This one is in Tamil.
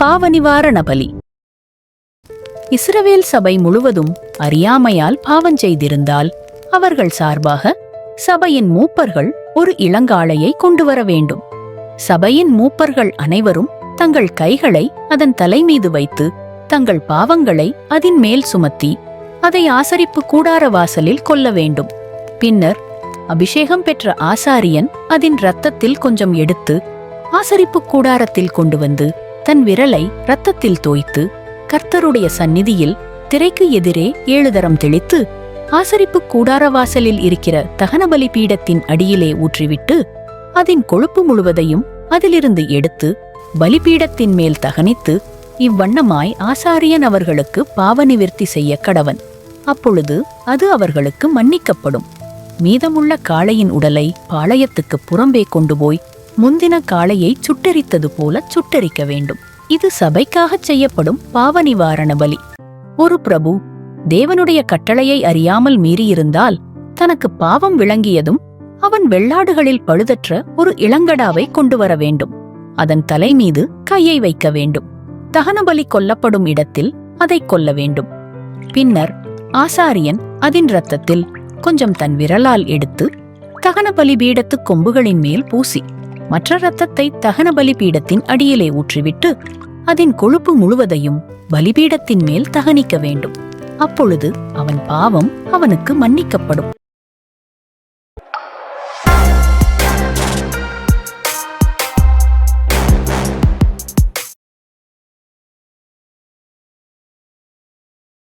பாவநிவாரண பலி இஸ்ரவேல் சபை முழுவதும் அறியாமையால் பாவம் செய்திருந்தால் அவர்கள் சார்பாக சபையின் மூப்பர்கள் ஒரு இளங்காளையை கொண்டு வர வேண்டும். சபையின் மூப்பர்கள் அனைவரும் தங்கள் கைகளை அதன் தலைமீது வைத்து தங்கள் பாவங்களை அதன் மேல் சுமத்தி அதை ஆசரிப்பு கூடார வாசலில் கொல்ல வேண்டும். பின்னர் அபிஷேகம் பெற்ற ஆசாரியன் அதன் இரத்தத்தில் கொஞ்சம் எடுத்து ஆசரிப்பு கூடாரத்தில் கொண்டு வந்து தன் விரலை இரத்தத்தில் தோய்த்து கர்த்தருடைய சந்நிதியில் திரைக்கு எதிரே ஏழு தரம் தெளித்து ஆசரிப்பு கூடார வாசலில் இருக்கிற தகனபலி பீடத்தின் அடியிலே ஊற்றிவிட்டு அதன் கொழுப்பு முழுவதையும் அதிலிருந்து எடுத்து பலிபீடத்தின் மேல் தகனித்து இவ்வண்ணமாய் ஆசாரியன் அவர்களுக்கு பாவ நிவர்த்தி செய்ய கடவன். அப்பொழுது அது அவர்களுக்கு மன்னிக்கப்படும். மீதமுள்ள காளையின் உடலை பாளையத்துக்கு புறம்பே கொண்டு போய் முந்தின காளையை சுட்டெரித்தது போல சுட்டரிக்க வேண்டும். இது சபைக்காகச் செய்யப்படும் பாவ நிவாரண பலி. ஒரு பிரபு தேவனுடைய கட்டளையை அறியாமல் மீறியிருந்தால் தனக்கு பாவம் விளங்கியதும் அவன் வெள்ளாடுகளில் பழுதற்ற ஒரு இளங்கடாவை கொண்டு வர வேண்டும். அதன் தலை மீது கையை வைக்க வேண்டும். தகனபலி கொல்லப்படும் இடத்தில் அதை கொல்ல வேண்டும். பின்னர் ஆசாரியன் அதின் இரத்தத்தில் கொஞ்சம் தன் விரலால் எடுத்து தகனபலி பீடத்து கொம்புகளின் மேல் பூசி மற்ற ரத்தத்தை தகன பலிபீடத்தின் அடியிலே ஊற்றிவிட்டு அதன் கொழுப்பு முழுவதையும் பலிபீடத்தின் மேல் தகனிக்க வேண்டும். அப்பொழுது அவன் பாவம் அவனுக்கு மன்னிக்கப்படும்.